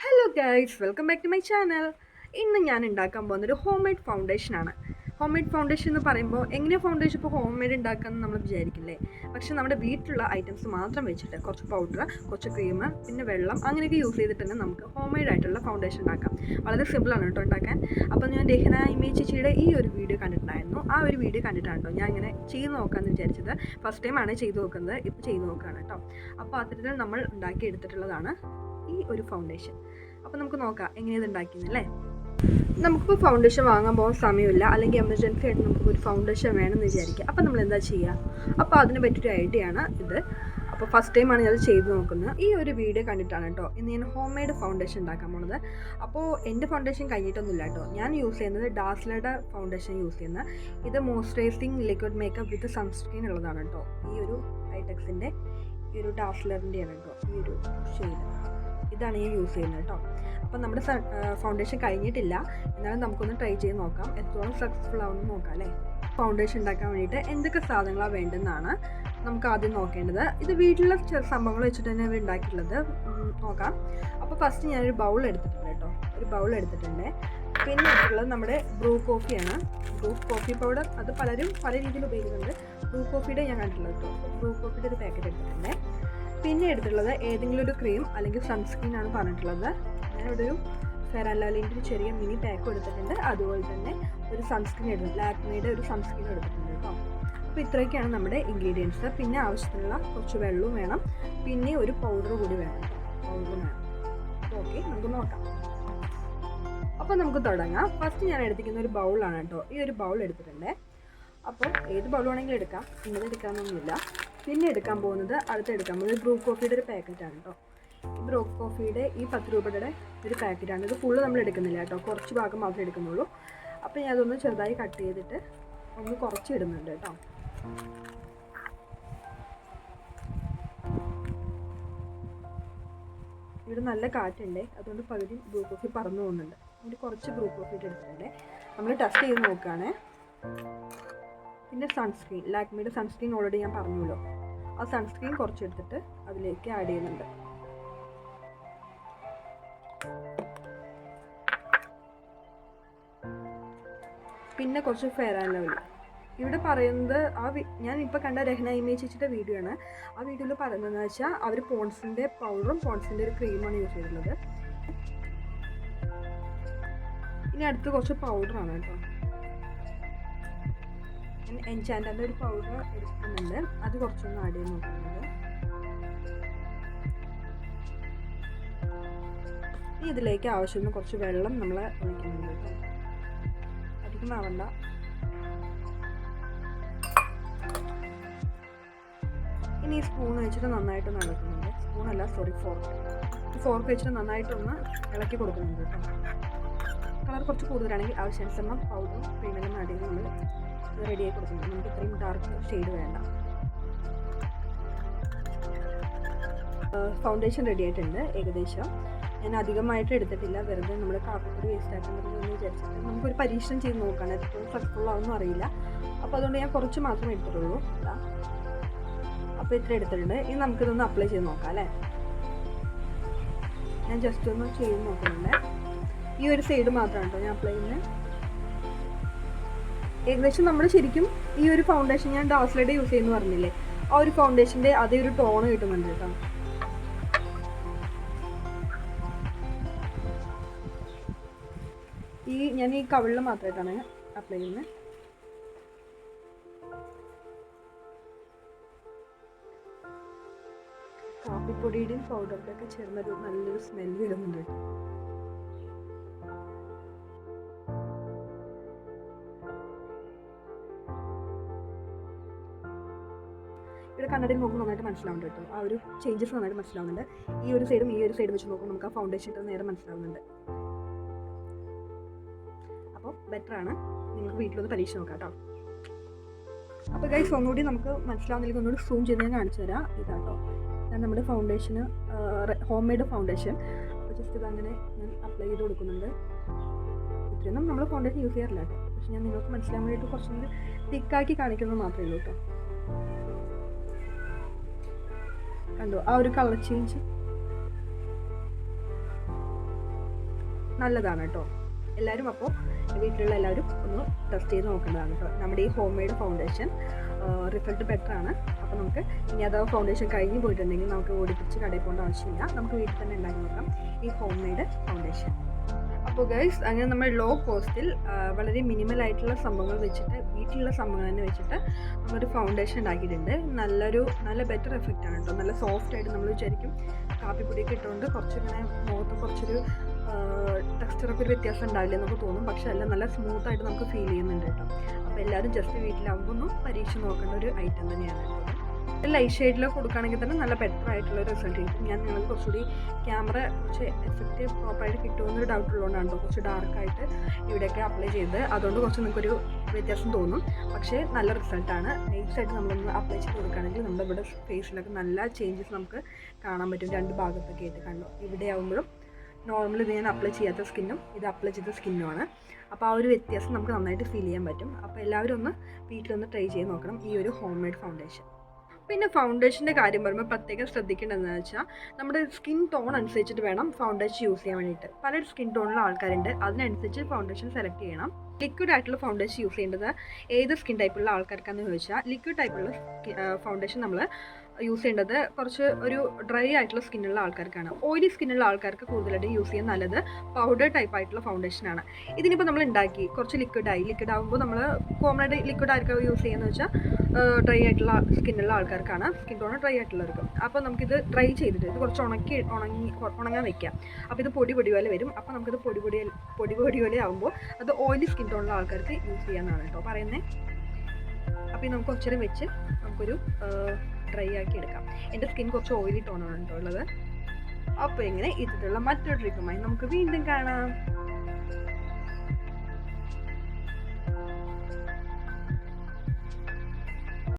Hello guys welcome back to my channel ഇന്ന് ഞാൻ ഉണ്ടാക്കാൻ പോകുന്നൊരു ഹോം മെയ്ഡ് ഫൗണ്ടേഷൻ ആണ്. ഹോം മെയ്ഡ് ഫൗണ്ടേഷൻ എന്ന് പറയുമ്പോൾ എങ്ങനെ ഫൗണ്ടേഷൻ ഇപ്പോൾ ഹോം മെയ്ഡ് ഉണ്ടാക്കാമെന്ന് നമ്മൾ വിചാരിക്കില്ലേ? പക്ഷെ നമ്മുടെ വീട്ടിലുള്ള ഐറ്റംസ് മാത്രം വെച്ചിട്ട് കുറച്ച് പൗഡർ കുറച്ച് ക്രീം പിന്നെ വെള്ളം അങ്ങനെയൊക്കെ യൂസ് ചെയ്തിട്ട് തന്നെ നമുക്ക് ഹോം മെയ്ഡ് ആയിട്ടുള്ള ഫൗണ്ടേഷൻ ഉണ്ടാക്കാം. വളരെ സിമ്പിളാണ് കേട്ടോ ഉണ്ടാക്കാൻ. അപ്പോൾ ഞാൻ ദഹന ഇമേജ് ചേച്ചിയുടെ ഈ ഒരു വീഡിയോ കണ്ടിട്ടുണ്ടായിരുന്നു. ആ ഒരു വീഡിയോ കണ്ടിട്ടാണ് കേട്ടോ ഞാൻ ഇങ്ങനെ ചെയ്ത് നോക്കാമെന്ന് വിചാരിച്ചത്. ഫസ്റ്റ് ടൈമാണ് ചെയ്ത് നോക്കുന്നത്. ഇപ്പോൾ ചെയ്ത് നോക്കുകയാണ് കേട്ടോ. അപ്പോൾ അത്തരത്തിൽ നമ്മൾ ഉണ്ടാക്കി എടുത്തിട്ടുള്ളതാണ് ഈ ഒരു ഫൗണ്ടേഷൻ. അപ്പോൾ നമുക്ക് നോക്കാം എങ്ങനെയത് ഉണ്ടാക്കിയെന്നല്ലേ നമുക്കിപ്പോൾ ഫൗണ്ടേഷൻ വാങ്ങാൻ പോകാൻ സമയമില്ല. അല്ലെങ്കിൽ എമർജൻസി ആയിട്ട് നമുക്ക് ഒരു ഫൗണ്ടേഷൻ വേണമെന്ന് വിചാരിക്കുക. അപ്പോൾ നമ്മൾ എന്താ ചെയ്യുക? അപ്പോൾ അതിനെ പറ്റിയൊരു ഐഡിയ ആണ് ഇത്. അപ്പോൾ ഫസ്റ്റ് ടൈമാണ് ഞാൻ ചെയ്ത് നോക്കുന്നത്. ഈ ഒരു വീഡിയോ കണ്ടിട്ടാണ് കേട്ടോ ഇന്ന് ഞാൻ ഹോം മെയ്ഡ് ഫൗണ്ടേഷൻ ഉണ്ടാക്കാൻ പോണത്. അപ്പോൾ എന്റെ ഫൗണ്ടേഷൻ കഴിഞ്ഞിട്ടൊന്നുമില്ല കേട്ടോ ഞാൻ യൂസ് ചെയ്യുന്നത് ഡാസ്ലയുടെ ഫൗണ്ടേഷൻ യൂസ് ചെയ്യുന്ന ഇത് moisturising liquid makeup with sunscreen ഉള്ളതാണ് കേട്ടോ ഈ ഒരു ഐറ്റക്സിന്റെ ഈ ഒരു ഡാസ്ലറിന്റെയാണ് കേട്ടോ ഈ ഒരു ഷെയ്ഡ് ഇതാണ് ഞാൻ യൂസ് ചെയ്യുന്നത് കേട്ടോ. അപ്പം നമ്മുടെ ഫൗണ്ടേഷൻ കഴിഞ്ഞിട്ടില്ല. എന്നാലും നമുക്കൊന്ന് ട്രൈ ചെയ്ത് നോക്കാം. എത്രത്തോളം സക്സസ്ഫുൾ ആവുമെന്ന് നോക്കാം അല്ലേ? ഫൗണ്ടേഷൻ ഉണ്ടാക്കാൻ വേണ്ടിയിട്ട് എന്തൊക്കെ സാധനങ്ങളാണ് വേണ്ടതെന്നാണ് നമുക്ക് ആദ്യം നോക്കേണ്ടത്. ഇത് വീട്ടിലെ സംഭവങ്ങൾ വെച്ചിട്ട് തന്നെ ഉണ്ടാക്കിയിട്ടുള്ളത്. നോക്കാം. അപ്പോൾ ഫസ്റ്റ് ഞാനൊരു ബൗൾ എടുത്തിട്ടുണ്ട് കേട്ടോ. ഒരു ബൗൾ എടുത്തിട്ടുണ്ട്. പിന്നെ എടുത്തിട്ടുള്ളത് നമ്മുടെ ബ്രൂ കോഫിയാണ് ബ്രൂ കോഫി പൗഡർ അത് പലരും പല രീതിയിൽ ഉപയോഗിക്കുന്നുണ്ട്. ബ്രൂ കോഫിയുടെ ഞാൻ കണ്ടിട്ടുള്ളത് കേട്ടോ. ബ്രൂ കോഫിയുടെ ഒരു പാക്കറ്റ് എടുത്തിട്ടുണ്ട്. പിന്നെ എടുത്തിട്ടുള്ളത് ഏതെങ്കിലും ഒരു ക്രീം അല്ലെങ്കിൽ സൺസ്ക്രീൻ ആണ് പറഞ്ഞിട്ടുള്ളത്. ഞാനിവിടെ ഒരു ചെറിയ മിനി പാക്ക് എടുത്തിട്ടുണ്ട്. അതുപോലെ തന്നെ ഒരു സൺസ്ക്രീൻ എടുത്തു ലാക്മേയുടെ ഒരു സൺസ്ക്രീൻ എടുത്തിട്ടുണ്ട് കേട്ടോ. അപ്പോൾ ഇത്രയൊക്കെയാണ് നമ്മുടെ ഇൻഗ്രീഡിയൻസ് പിന്നെ ആവശ്യത്തിനുള്ള കുറച്ച് വെള്ളവും വേണം. പിന്നെ ഒരു പൗഡർ കൂടി വേണം. പൗഡർ വേണം. ഓക്കെ നമുക്ക് നോക്കാം. അപ്പോൾ നമുക്ക് തുടങ്ങാം. ഫസ്റ്റ് ഞാൻ എടുത്തിരിക്കുന്ന ഒരു ബൗളാണ് കേട്ടോ. ഈ ഒരു ബൗൾ എടുത്തിട്ടുണ്ട്. അപ്പോൾ ഏത് ബൗൾ വേണമെങ്കിലും എടുക്കാം. ഇങ്ങനെ എടുക്കാമെന്നൊന്നുമില്ല പിന്നെ എടുക്കാൻ പോകുന്നത് അടുത്ത് എടുക്കാൻ പോകുന്നത് ബ്രൂ കോഫിയുടെ ഒരു പാക്കറ്റാണ് കേട്ടോ ബ്രൂ കോഫിയുടെ ഈ പത്ത് രൂപയുടെ ഒരു പാക്കറ്റാണ് ഇത് ഫുള്ള് നമ്മൾ എടുക്കുന്നില്ല കേട്ടോ കുറച്ച് ഭാഗം മാത്രമേ എടുക്കുന്നുള്ളൂ. അപ്പോൾ ഞാൻ അതൊന്ന് ചെറുതായി കട്ട് ചെയ്തിട്ട് ഒന്ന് കുറച്ച് ഇടുന്നുണ്ട് കേട്ടോ ഇവിടെ നല്ല കാറ്റുണ്ട്. അതുകൊണ്ട് പകുതി ബ്രൂ കോഫി പറന്നു പോകുന്നുണ്ട്. അതിന് കുറച്ച് ബ്രൂ കോഫി എടുത്തിട്ടുണ്ട്. നമ്മൾ ടെസ്റ്റ് ചെയ്ത് നോക്കുകയാണേ പിന്നെ സൺസ്ക്രീൻ ലാക്മിയുടെ സൺസ്ക്രീൻ ഓൾറെഡി ഞാൻ പറഞ്ഞല്ലോ. ആ സൺസ്ക്രീൻ കുറച്ചെടുത്തിട്ട് അതിലേക്ക് ആഡ് ചെയ്യുന്നുണ്ട്. പിന്നെ കുറച്ച് ഫെയർ ആൻഡ് ലവ്ലി ഇവിടെ പറയുന്നത് ആ ഞാൻ ഇപ്പോൾ കണ്ട രഹന ഇമേജ് വെച്ചിട്ട് വീഡിയോ ആണ്. ആ വീഡിയോയിൽ പറയുന്നതെന്ന് വെച്ചാൽ അവർ പോൺസിന്റെ പൗഡറും പോൺസിന്റെ ഒരു ക്രീമാണ് യൂസ് ചെയ്തിട്ടുള്ളത്. ഇനി അടുത്ത് കുറച്ച് പൗഡറാണ് കേട്ടോ. ഞാൻ എൻചാൻഡന്റെ ഒരു പൗഡർ എടുക്കുന്നുണ്ട് അത് കുറച്ചൊന്ന് ആഡ് ചെയ്ത് നോക്കുന്നുണ്ട്. ഇതിലേക്ക് ആവശ്യമുള്ള കുറച്ച് വെള്ളം നമ്മൾ ഒഴിക്കുന്നുണ്ട് അധികം ആവണ്ട. ഇനി സ്പൂൺ വെച്ചിട്ട് നന്നായിട്ട് നടക്കുന്നുണ്ട് സ്പൂണല്ല സോറി ഫോർക്ക് ഫോർക്ക് വെച്ചിട്ട് നന്നായിട്ടൊന്ന് ഇളക്കി കൊടുക്കുന്നുണ്ട് കളർ കുറച്ച് കൂടുതലാണെങ്കിൽ ആവശ്യാനുസരണം പൗഡറും ക്രീമെല്ലാം ആഡ് നമ്മൾ ആയി കൊടുക്കുന്നുണ്ട് നമുക്ക് ഇത്രയും ഡാർക്ക് ഷെയ്ഡ് വേണ്ട ഫൗണ്ടേഷൻ റെഡി ആയിട്ടുണ്ട് ഏകദേശം. ഞാൻ അധികമായിട്ട് എടുത്തിട്ടില്ല. വെറുതെ നമ്മൾ കാപ്പിപ്പൊടി വേസ്റ്റ് ആക്കുന്നതെന്ന് വിചാരിച്ചിട്ട്. നമുക്കൊരു പരീക്ഷണം ചെയ്ത് നോക്കണം. എത്രത്തോളം സക്സസ്ഫുൾ ആവുമെന്ന് അറിയില്ല. അപ്പോൾ അതുകൊണ്ട് ഞാൻ കുറച്ച് മാത്രമേ എടുത്തിട്ടുള്ളൂ. അപ്പോൾ ഇത്ര എടുത്തിട്ടുണ്ട്. ഇനി നമുക്കിതൊന്ന് അപ്ലൈ ചെയ്ത് നോക്കാം അല്ലേ? ഞാൻ ജസ്റ്റ് ഒന്ന് ചെയ്ത് നോക്കുന്നുണ്ട്. ഈ ഒരു സൈഡ് മാത്രമാണ് കേട്ടോ ഞാൻ അപ്ലൈ ചെയ്യുന്നത്. ഏകദേശം നമ്മൾ ശരിക്കും ഈ ഒരു ഫൗണ്ടേഷൻ ഞാൻ ഡാസ്ലൈഡ് യൂസ് ചെയ്യുന്നു പറഞ്ഞില്ലേ? ആ ഒരു ഫൗണ്ടേഷന്റെ അതേ ഒരു ടോണ് കിട്ടുന്നുണ്ട് കേട്ടോ. ഈ ഞാൻ ഈ കവിളിൽ മാത്രമായിട്ടാണ് അപ്ലൈ ചെയ്യുന്നത് കാപ്പിപ്പൊടിയുടെയും പൗഡറിന്റെ ഒക്കെ ചേർന്നൊരു നല്ലൊരു സ്മെല്ല് വരുന്നുണ്ട് കണ്ണടയിൽ നോക്കുമ്പോൾ നന്നായിട്ട് മനസ്സിലാവുന്നുണ്ട് കേട്ടോ. ആ ഒരു ചേഞ്ചസ് നന്നായിട്ട് മനസ്സിലാവുന്നുണ്ട്. ഈ ഒരു സൈഡും ഈ ഒരു സൈഡും വെച്ച് നോക്കുമ്പോൾ നമുക്ക് ആ ഫൗണ്ടേഷൻ നേരെ മനസ്സിലാവുന്നുണ്ട്. അപ്പോൾ ബെറ്റർ ആണ്. നിങ്ങൾക്ക് വീട്ടിലൊന്ന് പരീക്ഷ നോക്കാം കേട്ടോ. അപ്പോൾ ഗൈസ് ഒന്നുകൂടി നമുക്ക് മനസ്സിലാവുന്നില്ലെങ്കിൽ ഒന്നുകൂടി സൂം ചെയ്ത് ഞാൻ കാണിച്ചു തരാം. ഇതാട്ടോ. ഞാൻ നമ്മുടെ ഫൗണ്ടേഷന് ഹോം മെയ്ഡ് ഫൗണ്ടേഷൻ അപ്പോൾ ജസ്റ്റ് ഇതങ്ങനെ ഞാൻ അപ്ലൈ ചെയ്ത് കൊടുക്കുന്നുണ്ട്. ഇത്രയൊന്നും നമ്മൾ ഫൗണ്ടേഷൻ യൂസ് ചെയ്യാറില്ല കേട്ടോ. പക്ഷെ ഞാൻ നിങ്ങൾക്ക് മനസ്സിലാൻ വേണ്ടിയിട്ട് കുറച്ചും കൂടി തിക്കാക്കി കാണിക്കുന്നത് മാത്രമേ ഉള്ളൂ കേട്ടോ. കണ്ടോ. ആ ഒരു കളർ ചേഞ്ച് നല്ലതാണ് കേട്ടോ. എല്ലാവരും അപ്പോൾ വീട്ടിലുള്ള എല്ലാവരും ഒന്ന് ടെസ്റ്റ് ചെയ്ത് നോക്കേണ്ടതാണ് കേട്ടോ. നമ്മുടെ ഈ home made foundation result better ആണ്. അപ്പോൾ നമുക്ക് ഇനി അത് ഫൗണ്ടേഷൻ കഴിഞ്ഞ് പോയിട്ടുണ്ടെങ്കിൽ നമുക്ക് ഓടിപ്പിച്ച് കടയിൽ പോകേണ്ട ആവശ്യമില്ല. നമുക്ക് വീട്ടിൽ തന്നെ ഉണ്ടാക്കി നോക്കാം. ഈ ഹോം മെയ്ഡ് ഫൗണ്ടേഷൻ അപ്പോൾ ഗൈസ് അങ്ങനെ നമ്മൾ ലോ കോസ്റ്റിൽ വളരെ മിനിമൽ ആയിട്ടുള്ള സംഭവങ്ങൾ വെച്ചിട്ട് വീട്ടിലുള്ള സംഭവങ്ങൾ തന്നെ വെച്ചിട്ട് നമ്മളൊരു ഫൗണ്ടേഷൻ ഉണ്ടാക്കിയിട്ടുണ്ട്. നല്ലൊരു നല്ല ബെറ്റർ എഫക്റ്റ് ആണ് കേട്ടോ നല്ല സോഫ്റ്റ് ആയിട്ട് നമ്മൾ വിചാരിക്കും കാപ്പിപ്പൊടിയൊക്കെ ഇട്ടുകൊണ്ട് കുറച്ചിങ്ങനെ മുഖത്ത് കുറച്ചൊരു ടെക്സ്ചറൊക്കെ ഒരു വ്യത്യാസം ഉണ്ടാവില്ല എന്നൊക്കെ തോന്നും. പക്ഷേ എല്ലാം നല്ല സ്മൂത്ത് ആയിട്ട് നമുക്ക് ഫീൽ ചെയ്യുന്നുണ്ട് കേട്ടോ അപ്പോൾ എല്ലാവരും ജസ്റ്റ് വീട്ടിലാകുമ്പോൾ ഒന്ന് പരീക്ഷ നോക്കേണ്ട ഒരു ഐറ്റം തന്നെയാണ് കേട്ടോ ലൈറ്റ് ഷെയ്ഡിൽ കൊടുക്കുകയാണെങ്കിൽ തന്നെ നല്ല ബെറ്റർ ആയിട്ടുള്ള റിസൾട്ട് കിട്ടും. ഞാൻ നിങ്ങൾക്ക് കുറച്ചുകൂടി ക്യാമറ കുറച്ച് എഫക്റ്റ് പ്രോപ്പറായിട്ട് കിട്ടുമെന്നൊരു ഡൗട്ട് ഉള്ളതുകൊണ്ടാണ് കുറച്ച് ഡാർക്കായിട്ട് ഇവിടെയൊക്കെ അപ്ലൈ ചെയ്ത് അതുകൊണ്ട് കുറച്ച് നിങ്ങൾക്കൊരു വ്യത്യാസം തോന്നും. പക്ഷേ നല്ല റിസൾട്ടാണ് നൈസായിട്ട് നമ്മളൊന്ന് അപ്ലൈ ചെയ്ത് കൊടുക്കുകയാണെങ്കിൽ നമ്മുടെ ഇവിടെ ഫേസിലൊക്കെ നല്ല ചേഞ്ചസ് നമുക്ക് കാണാൻ പറ്റും. രണ്ട് ഭാഗത്തൊക്കെ ആയിട്ട് കണ്ടു? ഇവിടെ ആകുമ്പോഴും നോർമൽ ഇത് ഞാൻ അപ്ലൈ ചെയ്യാത്ത സ്കിന്നും ഇത് അപ്ലൈ ചെയ്ത സ്കിന്നുമാണ് അപ്പോൾ ആ ഒരു വ്യത്യാസം നമുക്ക് നന്നായിട്ട് ഫീൽ ചെയ്യാൻ പറ്റും. അപ്പോൾ എല്ലാവരും ഒന്ന് വീട്ടിലൊന്ന് ട്രൈ ചെയ്ത് നോക്കണം ഈ ഒരു ഹോം മെയ്ഡ് ഫൗണ്ടേഷൻ പിന്നെ ഫൗണ്ടേഷന്റെ കാര്യം പറയുമ്പോൾ പ്രത്യേകം ശ്രദ്ധിക്കേണ്ടതെന്ന് വെച്ചാൽ നമ്മുടെ സ്കിൻ ടോൺ അനുസരിച്ചിട്ട് വേണം ഫൗണ്ടേഷൻ യൂസ് ചെയ്യാൻ വേണ്ടിയിട്ട്. പല സ്കിൻ ടോണിലുള്ള ആൾക്കാരുണ്ട്. അതിനനുസരിച്ച് ഫൗണ്ടേഷൻ സെലക്ട് ചെയ്യണം. ലിക്വിഡ് ആയിട്ടുള്ള ഫൗണ്ടേഷൻ യൂസ് ചെയ്യേണ്ടത് ഏത് സ്കിൻ ടൈപ്പുള്ള ആൾക്കാർക്കാന്ന് ചോദിച്ചാൽ ലിക്വിഡ് ടൈപ്പുള്ള ഫൗണ്ടേഷൻ നമ്മൾ യൂസ് ചെയ്യേണ്ടത് കുറച്ച് ഒരു ഡ്രൈ ആയിട്ടുള്ള സ്കിന്നുള്ള ആൾക്കാർക്കാണ്. ഓയിലി സ്കിന്നുള്ള ആൾക്കാർക്ക് കൂടുതലായിട്ട് യൂസ് ചെയ്യാൻ നല്ലത് പൗഡർ ടൈപ്പ് ആയിട്ടുള്ള ഫൗണ്ടേഷനാണ് ഇതിനിപ്പോൾ നമ്മൾ ഉണ്ടാക്കി കുറച്ച് ലിക്വിഡ് ആയി. ലിക്വിഡ് ആകുമ്പോൾ നമ്മൾ കോമൺ ആയിട്ട് ലിക്വിഡ് ആയിരിക്കും യൂസ് ചെയ്യുന്നത് വെച്ചാൽ ഡ്രൈ ആയിട്ടുള്ള സ്കിന്നുള്ള ആൾക്കാർക്കാണ്. സ്കിൻ ടോൺ ഡ്രൈ ആയിട്ടുള്ളവർക്ക്. അപ്പോൾ നമുക്കിത് ഡ്രൈ ചെയ്തിട്ട് ഇത് കുറച്ച് ഉണക്കി ഉണങ്ങി ഉണങ്ങാൻ വെക്കാം. അപ്പോൾ ഇത് പൊടി പൊടി പോലെ വരും. അപ്പോൾ നമുക്കിത് പൊടി പൊടി പൊടി പൊടി പോലെ ആകുമ്പോൾ അത് ഓയിലി സ്കിൻ ടോണുള്ള ആൾക്കാർക്ക് യൂസ് ചെയ്യാമെന്നാണ് കേട്ടോ പറയുന്നത് അപ്പോൾ നമുക്ക് കുറച്ചേരം വെച്ച് നമുക്കൊരു ഡ്രൈ ആക്കി എടുക്കാം. എന്റെ സ്കിൻ കുറച്ച് ഓയിലി ടോണാണ് കേട്ടോ ഉള്ളത്. അപ്പോൾ ഇങ്ങനെ ഇതിലുള്ള മറ്റൊരു ട്രിക്കുമായി നമുക്ക് വീണ്ടും കാണാം.